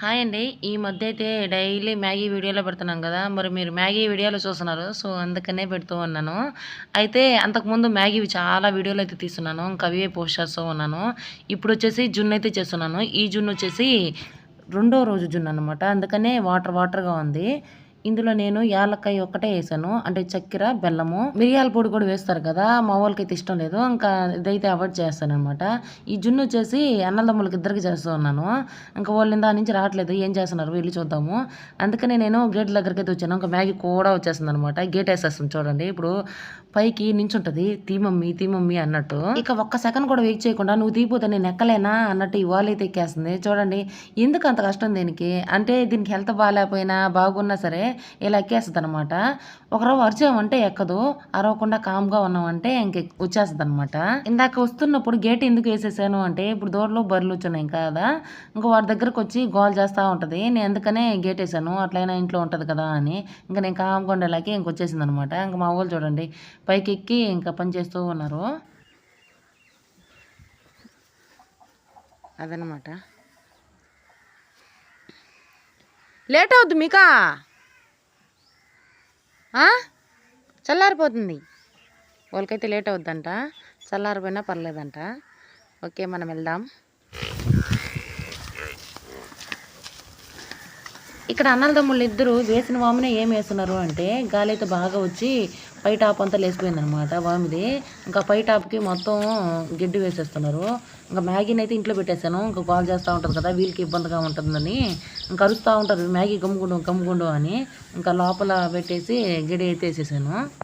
Hi అండి. ఈ మధ్య అయితే డైలీ మ్యాగీ వీడియోలో పెడుతున్నాం కదా. మరి మీరు మ్యాగీ వీడియోలో చూస్తున్నారు. సో అందుకనే పెడుతూ ఉన్నాను. అయితే అంతకుముందు మ్యాగీ చాలా వీడియోలు అయితే తీస్తున్నాను. ఇంకా అవే పోస్ట్ చేస్తూ ఉన్నాను. ఇప్పుడు వచ్చేసి జున్ను అయితే చేస్తున్నాను. ఈ జున్ను వచ్చేసి రెండో రోజు జున్ను అనమాట అందుకనే వాటర్ వాటర్గా ఉంది. ఇందులో నేను యాలక్కాయ ఒక్కటే వేసాను. అంటే చక్కెర బెల్లము మిరియాల పొడి కూడా వేస్తారు కదా మా వాళ్ళకి అయితే ఇష్టం లేదు. ఇంకా ఇదైతే అవాయిడ్ చేస్తాను అనమాట ఈ జున్ను వచ్చేసి అన్నదమ్ములకి ఇద్దరికి చేస్తూ ఉన్నాను. ఇంకా వాళ్ళు దాని నుంచి రావట్లేదు. ఏం చేస్తున్నారు? వెళ్ళి చూద్దాము. అందుకనే నేను గేట్ దగ్గరికి అయితే వచ్చాను. ఇంకా మ్యాగీ కూడా వచ్చేస్తుంది అనమాట గేట్ వేసేస్తుంది చూడండి. ఇప్పుడు పైకి నించుంటది. తీ మమ్మీ తీ మమ్మీ అన్నట్టు. ఇక ఒక్క సెకండ్ కూడా వెయిట్ చేయకుండా నువ్వు తీపోతే నేను ఎక్కలేనా అన్నట్టు ఇవాళ అయితే ఎక్కేస్తుంది. చూడండి. ఎందుకు అంత కష్టం దీనికి? అంటే దీనికి హెల్త్ బాగాలేకపోయినా బాగున్నా సరే ఇలా ఎక్కేస్తుంది అనమాట ఒకరోజు అరిచామంటే ఎక్కదు అరవకుండా కామ్గా ఉన్నామంటే ఇంక వచ్చేస్తుంది అనమాట ఇందాక వస్తున్నప్పుడు గేట్ ఎందుకు వేసేసాను అంటే ఇప్పుడు దూరంలో బర్రెలు వచ్చున్నాయి కదా ఇంకా వాడి దగ్గరకు వచ్చి గోల్ చేస్తూ ఉంటుంది. నేను అందుకనే గేట్ వేసాను అట్లయినా ఇంట్లో ఉంటుంది కదా అని ఇంకా నేను కామ్గా ఉండేలాకి ఇంక వచ్చేసింది అనమాట ఇంకా మా వాళ్ళు చూడండి పైకి ఎక్కి ఇంకా పని చేస్తూ ఉన్నారు. అదనమాట. లేట్ అవుద్ది మీకా? చల్లారిపోతుంది. వాళ్ళకైతే లేట్ అవుద్దంట. చల్లారిపోయినా పర్లేదంట. ఓకే మనం వెళ్దాం. ఇక్కడ అన్నలదమ్ముళ్ళు ఇద్దరు వేసిన వామునే ఏం వేస్తున్నారు అంటే గాలి అయితే బాగా వచ్చి పై టాప్ అంతా లేసిపోయింది అనమాట వామిది. ఇంకా పై టాప్కి మొత్తం గిడ్డు వేసేస్తున్నారు. ఇంకా మ్యాగీని అయితే ఇంట్లో పెట్టేశాను. ఇంకా కాల్ చేస్తూ ఉంటుంది కదా వీళ్ళకి ఇబ్బందిగా ఉంటుందని. ఇంకా అరుస్తూ ఉంటారు మ్యాగీ గమ్ముగుండు గమ్ముగుండు అని. ఇంకా లోపల పెట్టేసి గిడి అయితే వేసేసాను.